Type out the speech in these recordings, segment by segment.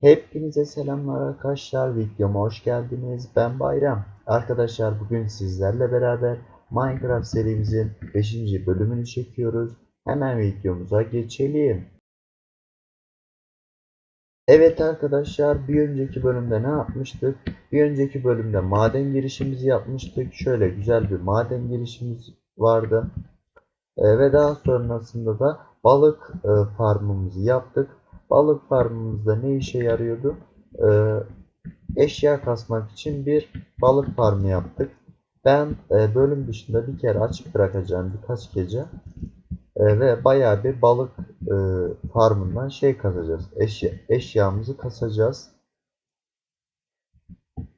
Hepinize selamlar arkadaşlar. Videoma hoş geldiniz. Ben Bayram. Arkadaşlar bugün sizlerle beraber Minecraft serimizin 5. bölümünü çekiyoruz. Hemen videomuza geçelim. Evet arkadaşlar bir önceki bölümde ne yapmıştık? Bir önceki bölümde maden girişimizi yapmıştık. Şöyle güzel bir maden girişimiz vardı. Ee, ve daha sonrasında da balık e, farmımızı yaptık. Balık farmımızda ne işe yarıyordu? Ee, eşya kasmak için bir balık farmı yaptık. Ben e, bölüm dışında bir kere açık bırakacağım birkaç gece. E, ve bayağı bir balık e, farmından şey kasacağız. Eşya, eşyamızı kasacağız.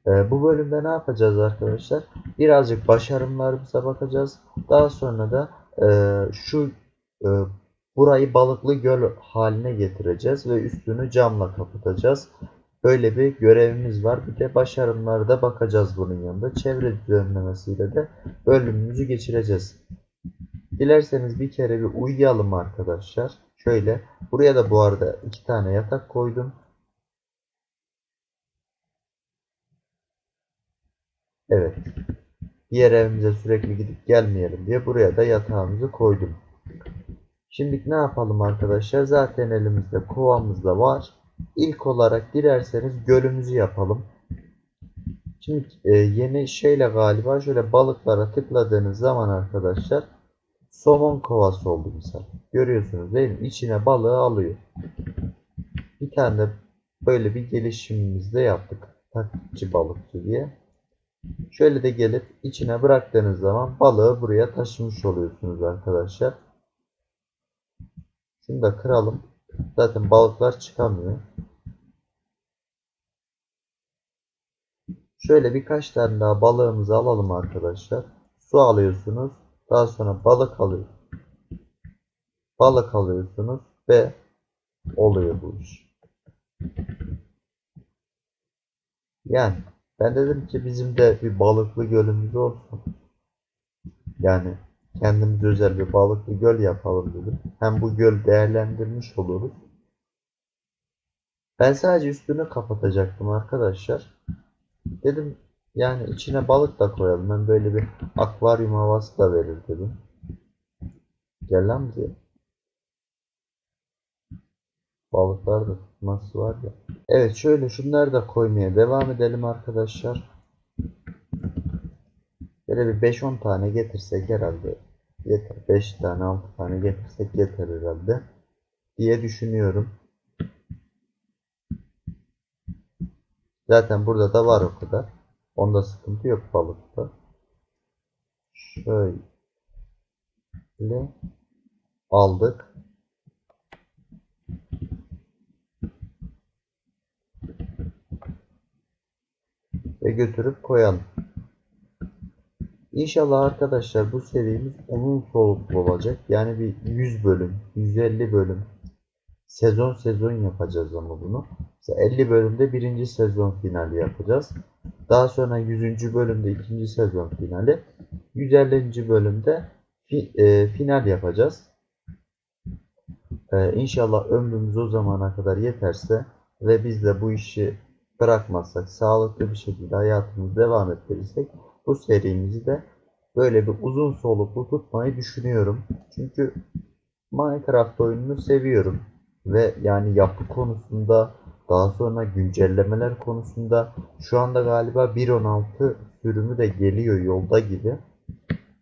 E, bu bölümde ne yapacağız arkadaşlar? Birazcık başarımlarımıza bakacağız. Daha sonra da e, şu e, burayı balıklı göl haline getireceğiz ve üstünü camla kapatacağız. Böyle bir görevimiz var. Bir de başarımlara da bakacağız bunun yanında. Çevre düzenlemesiyle de bölümümüzü geçireceğiz. Dilerseniz bir kere bir uyuyalım arkadaşlar. Şöyle. Buraya da bu arada iki tane yatak koydum. Evet. Diğer evimize sürekli gidip gelmeyelim diye buraya da yatağımızı koydum. Şimdi ne yapalım arkadaşlar? Zaten elimizde kovamız da var. İlk olarak dilerseniz gölümüzü yapalım. Şimdi e, yeni şeyle galiba şöyle balıklara tıkladığınız zaman arkadaşlar somon kovası oldu misal. Görüyorsunuz değil mi? İçine balığı alıyor. Bir tane de böyle bir gelişimimizi de yaptık. Takipçi balıkçı diye. Şöyle de gelip içine bıraktığınız zaman balığı buraya taşımış oluyorsunuz arkadaşlar. Şunu da kıralım. Zaten balıklar çıkamıyor. Şöyle birkaç tane daha balığımızı alalım arkadaşlar. Su alıyorsunuz. Daha sonra balık alıyor. Balık alıyorsunuz ve oluyor bu iş. Yani ben dedim ki bizim de bir balıklı gölümüz olsun. Yani kendimize özel bir balıklı göl yapalım dedim. Hem bu göl değerlendirmiş oluruz. Ben sadece üstünü kapatacaktım arkadaşlar. Dedim yani içine balık da koyalım. Ben böyle bir akvaryum havası da verir dedim. Gel lan bize. Balıklar da tutması var ya. Evet şöyle şunları da koymaya devam edelim arkadaşlar. Böyle bir 5-10 tane getirsek herhalde yeter. 5 tane 6 tane getirsek yeter herhalde. Diye düşünüyorum. Zaten burada da var o kadar. Onda sıkıntı yok balıkta. Şöyle aldık. Ve götürüp koyalım. İnşallah arkadaşlar bu serimiz uzun soluklu olacak. Yani bir 100 bölüm, 150 bölüm sezon sezon yapacağız ama bunu. Mesela 50 bölümde birinci sezon finali yapacağız. Daha sonra 100. bölümde ikinci sezon finali. 150. bölümde fi, e, final yapacağız. E, inşallah ömrümüz o zamana kadar yeterse ve biz de bu işi bırakmazsak, sağlıklı bir şekilde hayatımızı devam ettirirsek bu serimizi de böyle bir uzun soluklu tutmayı düşünüyorum. Çünkü Minecraft oyununu seviyorum ve yani yapı konusunda daha sonra güncellemeler konusunda şu anda galiba 1.16 sürümü de geliyor yolda gibi.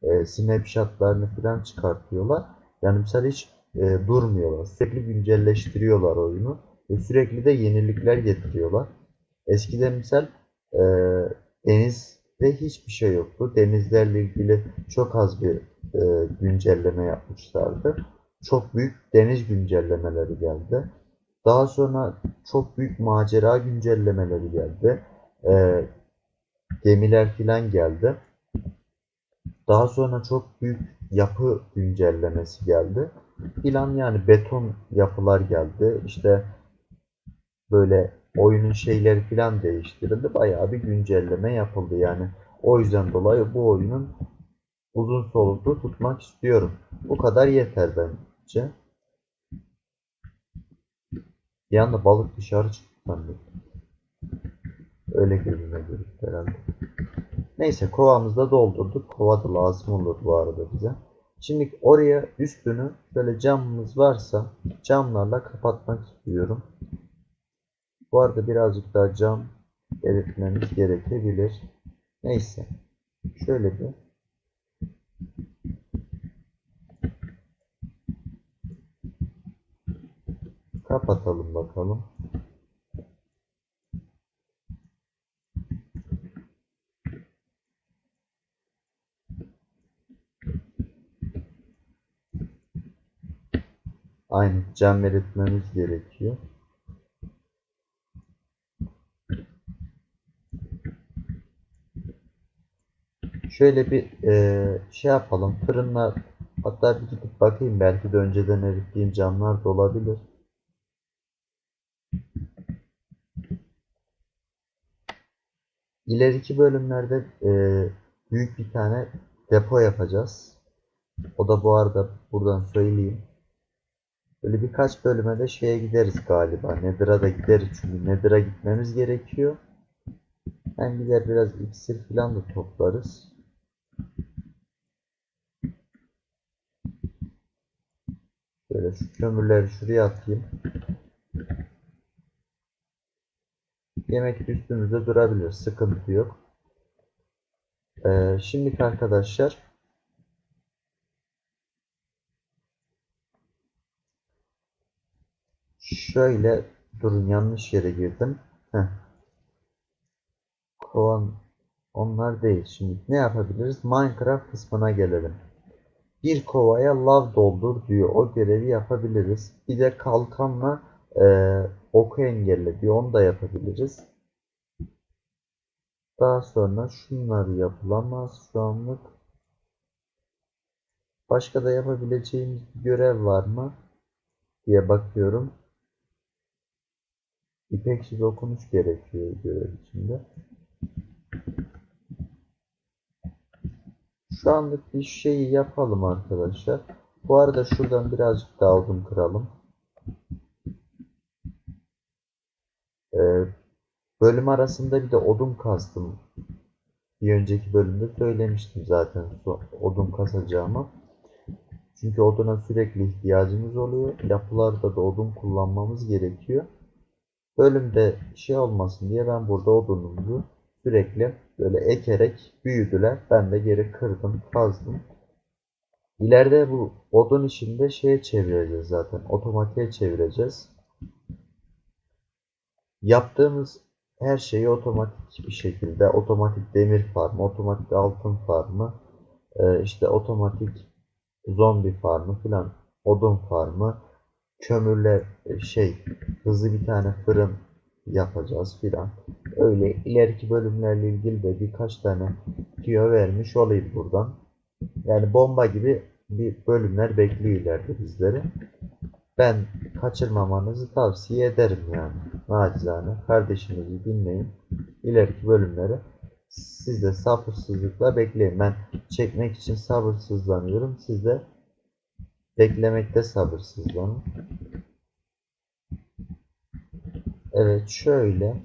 E, snapshotlarını falan çıkartıyorlar. Yani mesela hiç e, durmuyorlar. Sürekli güncelleştiriyorlar oyunu. Ve sürekli de yenilikler getiriyorlar. Eskiden misal e, denizde hiçbir şey yoktu. Denizlerle ilgili çok az bir e, güncelleme yapmışlardı. Çok büyük deniz güncellemeleri geldi. Daha sonra çok büyük macera güncellemeleri geldi. E, gemiler filan geldi. Daha sonra çok büyük yapı güncellemesi geldi. Filan yani beton yapılar geldi. İşte böyle oyunun şeyleri filan değiştirildi. Bayağı bir güncelleme yapıldı yani. O yüzden dolayı bu oyunun uzun soluklu tutmak istiyorum. Bu kadar yeter bence. Bir anda balık dışarı çıktı. sandım. Öyle görüktü herhalde. Neyse kovamızı da doldurduk. Kova da lazım olur bu arada bize. Şimdi oraya üstünü böyle camımız varsa camlarla kapatmak istiyorum. Bu arada birazcık daha cam eritmemiz gerekebilir. Neyse. Şöyle bir kapatalım bakalım. Aynı cam eritmemiz gerekiyor. Şöyle bir e, şey yapalım. Fırınlar hatta bir gidip bakayım. Belki de önceden erittiğim camlar da olabilir. İleriki bölümlerde e, büyük bir tane depo yapacağız. O da bu arada buradan söyleyeyim. Böyle birkaç bölüme de şeye gideriz galiba. Nether'a da gideriz çünkü Nether'a gitmemiz gerekiyor. Hem gider biraz iksir falan da toplarız. Böyle şu kömürleri şuraya atayım. Yemek üstümüzde durabilir. Sıkıntı yok. Ee, şimdiki arkadaşlar şöyle durun yanlış yere girdim. Heh. Kovan onlar değil. Şimdi ne yapabiliriz? Minecraft kısmına gelelim. Bir kovaya lav doldur diyor. O görevi yapabiliriz. Bir de kalkanla e, oku engelle diyor. Onu da yapabiliriz. Daha sonra şunlar yapılamaz şu anlık. Başka da yapabileceğimiz bir görev var mı? diye bakıyorum. İpeksiz okunuş gerekiyor görev içinde. Şu anlık bir şeyi yapalım arkadaşlar. Bu arada şuradan birazcık daha odun kıralım. Ee, bölüm arasında bir de odun kastım. Bir önceki bölümde söylemiştim zaten odun kasacağımı. Çünkü oduna sürekli ihtiyacımız oluyor. Yapılarda da odun kullanmamız gerekiyor. Bölümde şey olmasın diye ben burada odunumuzu sürekli böyle ekerek büyüdüler. Ben de geri kırdım, kazdım. İleride bu odun işinde şeye çevireceğiz zaten. Otomatiğe çevireceğiz. Yaptığımız her şeyi otomatik bir şekilde otomatik demir farmı, otomatik altın farmı, işte otomatik zombi farmı filan, odun farmı, kömürle şey hızlı bir tane fırın yapacağız filan. Öyle ileriki bölümlerle ilgili de birkaç tane tüyo vermiş olayım buradan. Yani bomba gibi bir bölümler bekliyor ileride bizleri. Ben kaçırmamanızı tavsiye ederim yani. Nacizane kardeşinizi dinleyin. İleriki bölümleri siz de sabırsızlıkla bekleyin. Ben çekmek için sabırsızlanıyorum. Siz de beklemekte sabırsızlanın. Evet şöyle.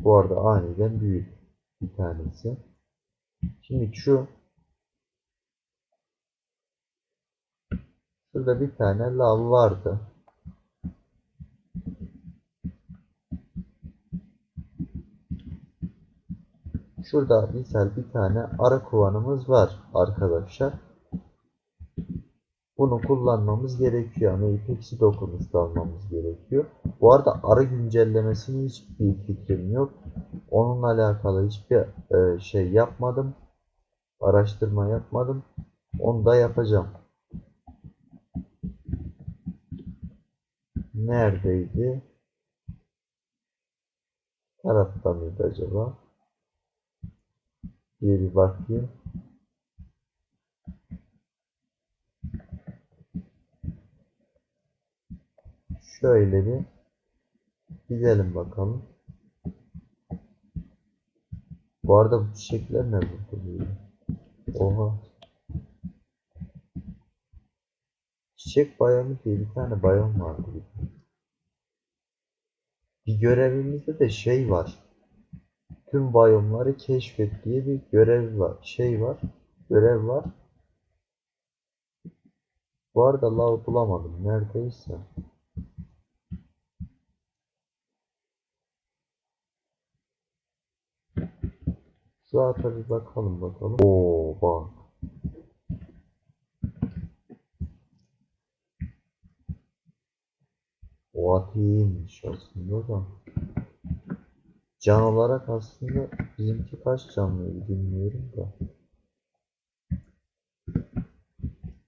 Bu arada aniden büyük bir tanesi. Şimdi şu Şurada bir tane lav vardı. Şurada misal bir tane arı kovanımız var arkadaşlar. Bunu kullanmamız gerekiyor ama ipeksi dokunuşta almamız gerekiyor. Bu arada arı güncellemesini hiçbir fikrim yok. Onunla alakalı hiçbir e, şey yapmadım. Araştırma yapmadım. Onu da yapacağım. Neredeydi? Tarafta mıydı acaba? Bir bakayım. Şöyle bir gidelim bakalım. Bu arada bu çiçekler ne burada? Oha. Çiçek bayramı diye bir tane bayram vardı. Bir görevimizde de şey var. Tüm biyomları keşfet diye bir görev var. Şey var. Görev var. Bu arada lav bulamadım. Neredeyse. Ata bir bakalım bakalım. Oo bak. O at iyiymiş aslında da. Can olarak aslında bizimki kaç canlıydı bilmiyorum da.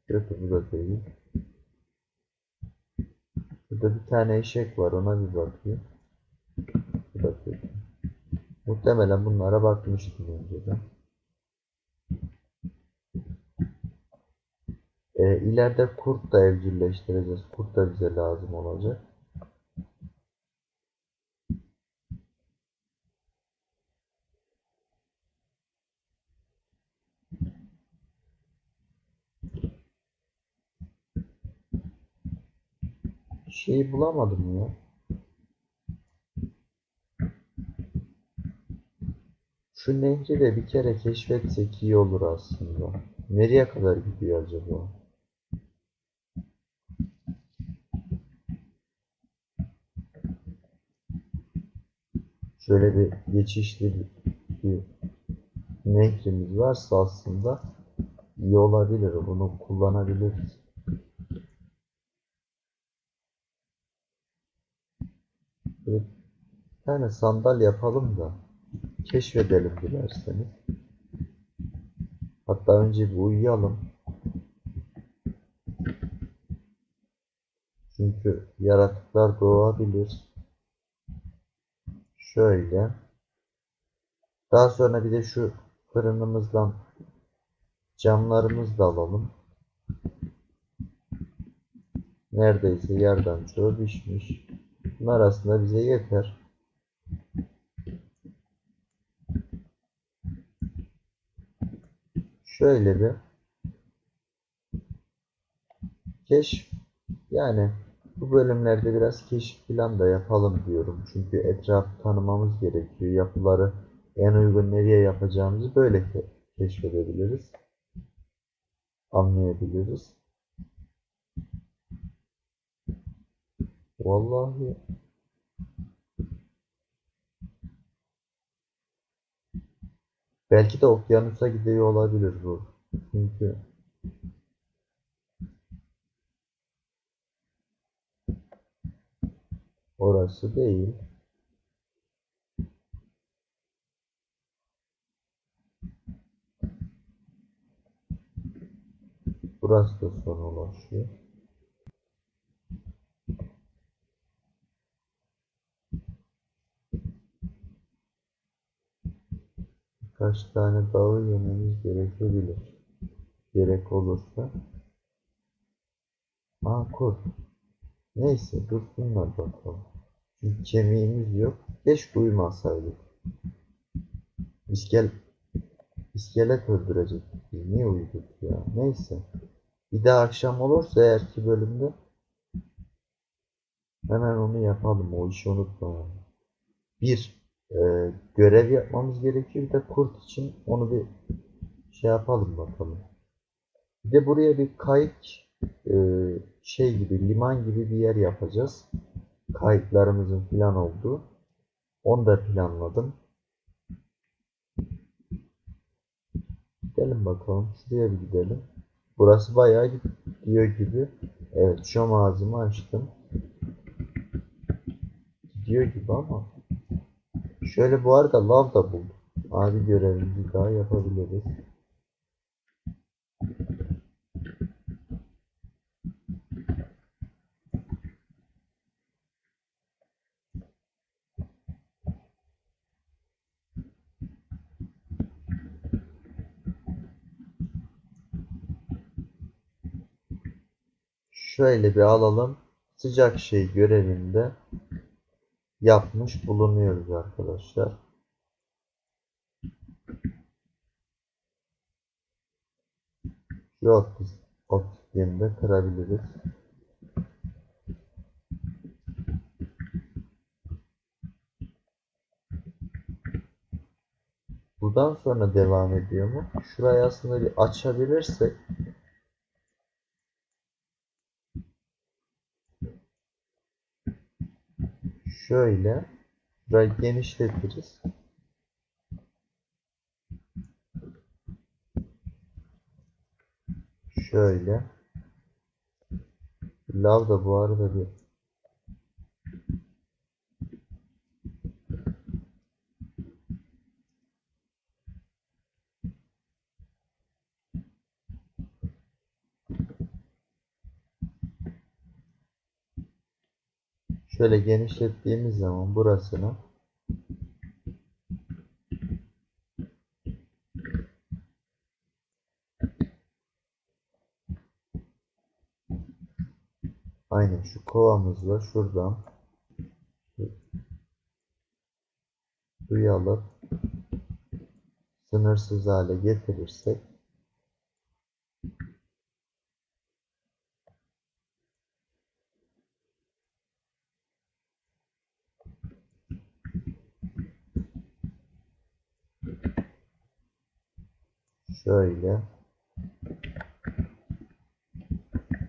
Kötü bu da değil. Burada bir tane eşek var ona bir bakayım. Bu da. Muhtemelen bunlara bakmıştım önceden. Ee, ileride kurt da evcilleştireceğiz. Kurt da bize lazım olacak. Şeyi bulamadım ya. Şu nehri de bir kere keşfetsek iyi olur aslında. Nereye kadar gidiyor acaba? Şöyle bir geçişli bir, nehrimiz varsa aslında iyi olabilir. Bunu kullanabiliriz. Bir tane sandal yapalım da keşfedelim dilerseniz. Hatta önce bir uyuyalım. Çünkü yaratıklar doğabilir. Şöyle. Daha sonra bir de şu fırınımızdan camlarımızı da alalım. Neredeyse yerden çoğu pişmiş. Bunlar aslında bize yeter. Şöyle bir keşf yani bu bölümlerde biraz keşif plan da yapalım diyorum. Çünkü etrafı tanımamız gerekiyor. Yapıları en uygun nereye yapacağımızı böyle ke- keşfedebiliriz. Anlayabiliriz. Vallahi belki de okyanusa gidiyor olabilir bu. Çünkü orası değil. Burası da sona ulaşıyor. Birkaç tane dağı yememiz gerekebilir. Gerek olursa. Aa kurt. Neyse dursunlar bakalım. Çünkü kemiğimiz yok. Keşke uyumasaydık. İskel iskelet öldürecektik biz. Niye uyuduk ya? Neyse. Bir daha akşam olursa eğer ki bölümde hemen onu yapalım. O işi unutmayalım. Bir e, görev yapmamız gerekiyor. Bir de kurt için onu bir şey yapalım bakalım. Bir de buraya bir kayık e, şey gibi liman gibi bir yer yapacağız. Kayıklarımızın plan olduğu. Onu da planladım. Gidelim bakalım. Şuraya bir gidelim. Burası bayağı gidiyor gibi. Evet şu ağzımı açtım. Gidiyor gibi ama. Şöyle bu arada lav da buldum. Abi görevimizi daha yapabiliriz. Şöyle bir alalım. Sıcak şey görevinde yapmış bulunuyoruz arkadaşlar. Şu oksijen de kırabiliriz. Buradan sonra devam ediyor mu? Şurayı aslında bir açabilirsek şöyle burayı genişletiriz. Şöyle. Lav da bu arada bir Şöyle genişlettiğimiz zaman burasını Aynen şu kovamızla şuradan suyu sınırsız hale getirirsek şöyle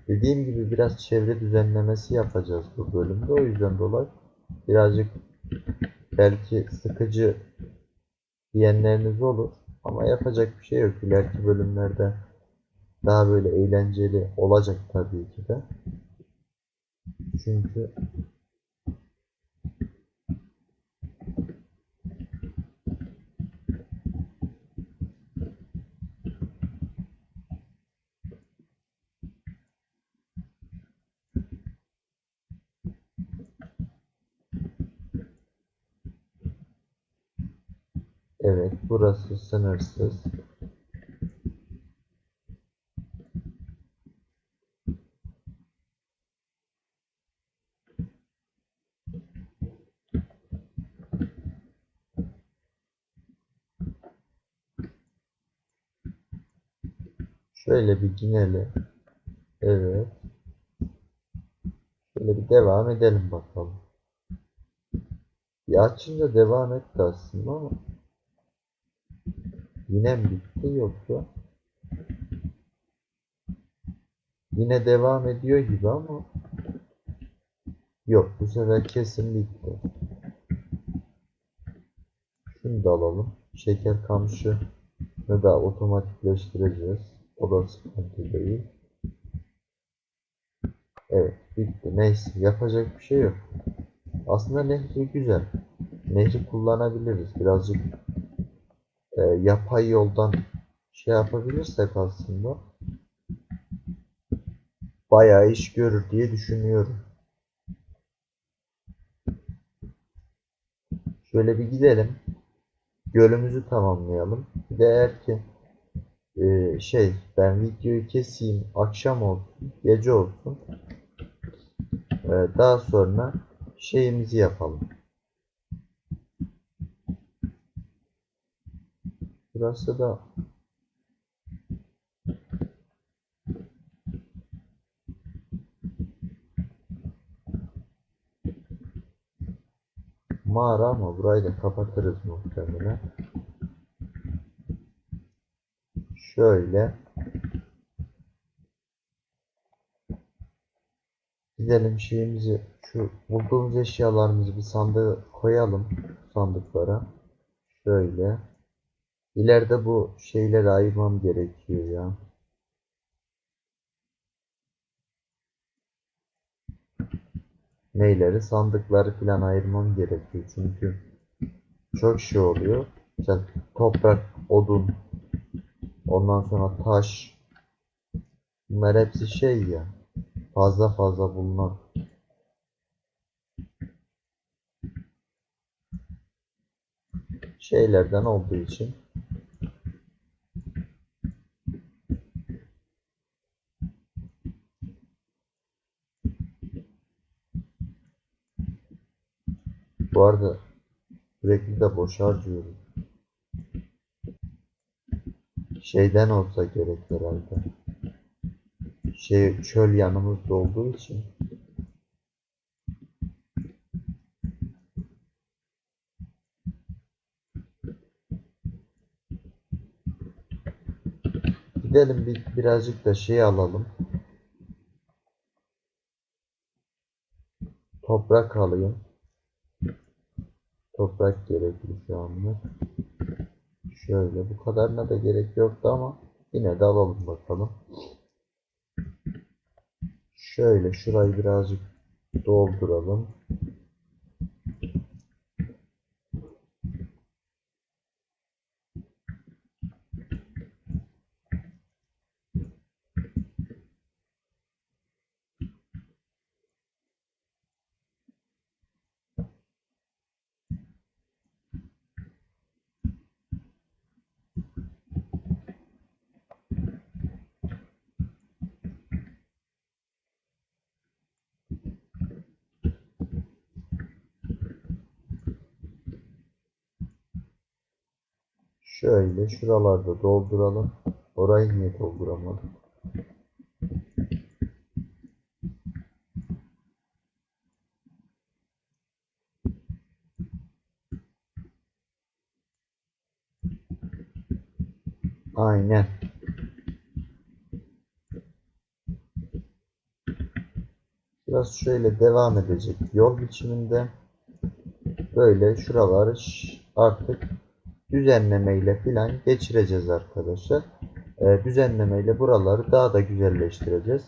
Dediğim gibi biraz çevre düzenlemesi yapacağız bu bölümde. O yüzden dolayı birazcık belki sıkıcı diyenleriniz olur. Ama yapacak bir şey yok. İleriki bölümlerde daha böyle eğlenceli olacak tabii ki de. Çünkü evet burası sınırsız. Şöyle bir ginelim. Evet. Şöyle bir devam edelim bakalım. Bir açınca devam etti aslında ama yine bitti yoksa yine devam ediyor gibi ama yok bu sefer kesin bitti. Şunu da alalım. Şeker kamışı da otomatikleştireceğiz. O da sıkıntı değil. Evet bitti. Neyse yapacak bir şey yok. Aslında nehri güzel. Nehri kullanabiliriz. Birazcık e, yapay yoldan şey yapabilirsek aslında bayağı iş görür diye düşünüyorum. Şöyle bir gidelim. Gölümüzü tamamlayalım. Bir de eğer ki e, şey ben videoyu keseyim akşam olsun gece olsun e, daha sonra şeyimizi yapalım. Burası da mağara ama burayı da kapatırız muhtemelen. Şöyle gidelim şeyimizi şu bulduğumuz eşyalarımızı bir sandığa koyalım sandıklara. Şöyle. İleride bu şeyleri ayırmam gerekiyor ya. Neyleri? Sandıkları falan ayırmam gerekiyor. Çünkü çok şey oluyor. İşte toprak, odun, ondan sonra taş. Bunlar hepsi şey ya. Fazla fazla bulunan. Şeylerden olduğu için Bu arada sürekli de boş harcıyorum. Şeyden olsa gerek herhalde. Şey çöl yanımızda olduğu için. Gidelim bir, birazcık da şey alalım. Toprak alayım. Toprak gerekli şu anlık. Şöyle bu kadarına da gerek yoktu ama yine de alalım bakalım. Şöyle şurayı birazcık dolduralım. Şöyle şuralarda dolduralım. Orayı niye dolduramadık? Aynen. Biraz şöyle devam edecek yol biçiminde. Böyle şuraları ş- artık düzenlemeyle filan geçireceğiz arkadaşlar. Ee, düzenlemeyle buraları daha da güzelleştireceğiz.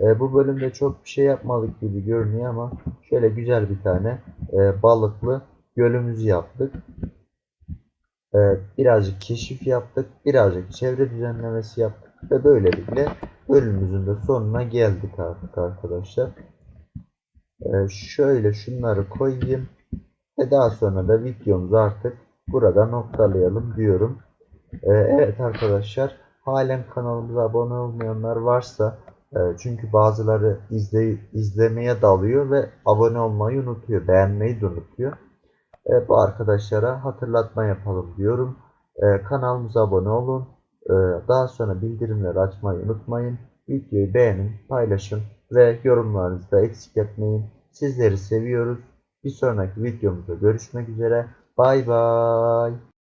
Ee, bu bölümde çok bir şey yapmadık gibi görünüyor ama şöyle güzel bir tane e, balıklı gölümüzü yaptık. Ee, birazcık keşif yaptık. Birazcık çevre düzenlemesi yaptık. Ve böylelikle bölümümüzün de sonuna geldik artık arkadaşlar. Ee, şöyle şunları koyayım. Ve daha sonra da videomuzu artık burada noktalayalım diyorum. Ee, evet arkadaşlar halen kanalımıza abone olmayanlar varsa e, çünkü bazıları izley izlemeye dalıyor ve abone olmayı unutuyor. Beğenmeyi de unutuyor. E, bu arkadaşlara hatırlatma yapalım diyorum. E, kanalımıza abone olun. E, daha sonra bildirimleri açmayı unutmayın. Videoyu beğenin, paylaşın ve yorumlarınızı da eksik etmeyin. Sizleri seviyoruz. Bir sonraki videomuzda görüşmek üzere. Bay bay.